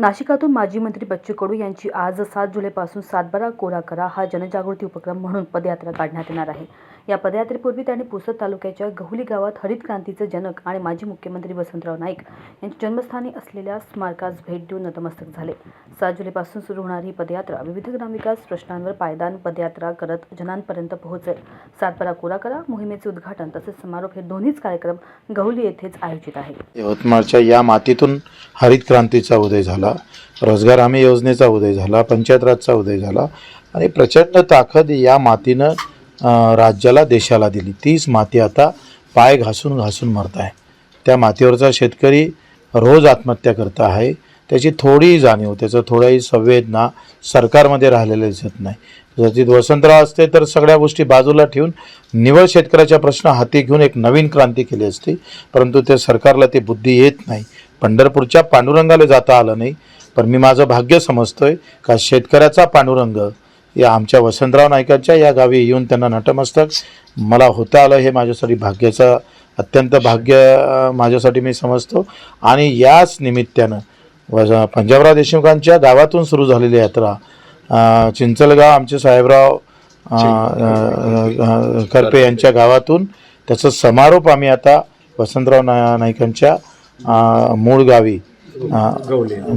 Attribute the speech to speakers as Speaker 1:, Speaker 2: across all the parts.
Speaker 1: नाशिकातून माजी मंत्री बच्चू कडू यांची आज सात जुलैपासून सातबारा कोरा करा हा जनजागृती उपक्रम म्हणून पदयात्रा काढण्यात येणार आहे. या पदयात्रेपूर्वी त्यांनी पुसद तालुक्याच्या गहुली गावात हरित क्रांतीचे जनक आणि माजी मुख्यमंत्री वसंतराव नाईक यांच्या जन्मस्थानी असलेल्या स्मारकास भेट देऊन नतमस्तक झाले. सात जुलैपासून सुरू होणारी ही पदयात्रा विविध ग्रामविकास प्रश्नांवर पायदान पदयात्रा करत जनांपर्यंत पोहोचेल. सातबारा कोरा करा मोहिमेचे उद्घाटन तसेच समारोप हे दोन्हीच कार्यक्रम गहुली येथेच आयोजित आहे.
Speaker 2: यवतमाळच्या या मातीतून हरित क्रांतीचा उदय झाला रोजगार हमी योजनेचा उदय झाला पंचायत राजचा उदय झाला आणि प्रचंड ताकद या मातीनं राज्याला देशाला दिली. तीच माती आता पाय घासून घासून मरत आहे. त्या मातीवरचा शेतकरी रोज आत्महत्या करत आहे. त्याची थोडी जाणीव त्याचं थोडाही संवेदना सरकारमध्ये राहिलेलं दिसत नाही. जर ती वसंतराव असते तर सगळ्या गोष्टी बाजूला ठेवून निवड शेतकऱ्याच्या प्रश्न हाती घेऊन एक नवीन क्रांती केली असती. परंतु त्या सरकारला ती बुद्धी येत नाही. पंढरपूरच्या पांडुरंगाला जाता आलं नाही. पण मी माझं भाग्य समजतोय का शेतकऱ्याचा पांडुरंग या आमच्या वसंतराव नाईकांच्या या गावी येऊन त्यांना नटमस्तक. मला होता आलं हे माझ्यासाठी भाग्याचं अत्यंत भाग्य माझ्यासाठी मी समजतो. आणि याच निमित्तानं वज पंजाबराव देशमुखांच्या गावातून सुरू झालेली यात्रा चिंचलगाव आमचे साहेबराव करपे यांच्या गावातून त्याचा समारोप आम्ही आता वसंतराव ना नाईकांच्या मूळ गावी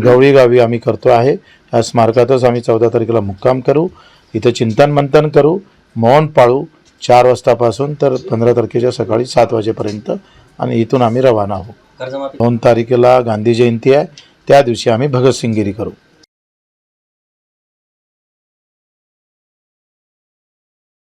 Speaker 2: गवळी गावी आम्ही करतो आहे. या स्मारकातच आम्ही चौदा तारखेला मुक्काम करू. इथं चिंतन मंथन करू. मौन पाळू. चार वाजतापासून तर पंधरा तारखेच्या सकाळी सात वाजेपर्यंत आणि इथून आम्ही रवाना होऊ. दोन तारखेला गांधी जयंती आहे. त्या दिवशी आम्ही भगतसिंगिरी करू.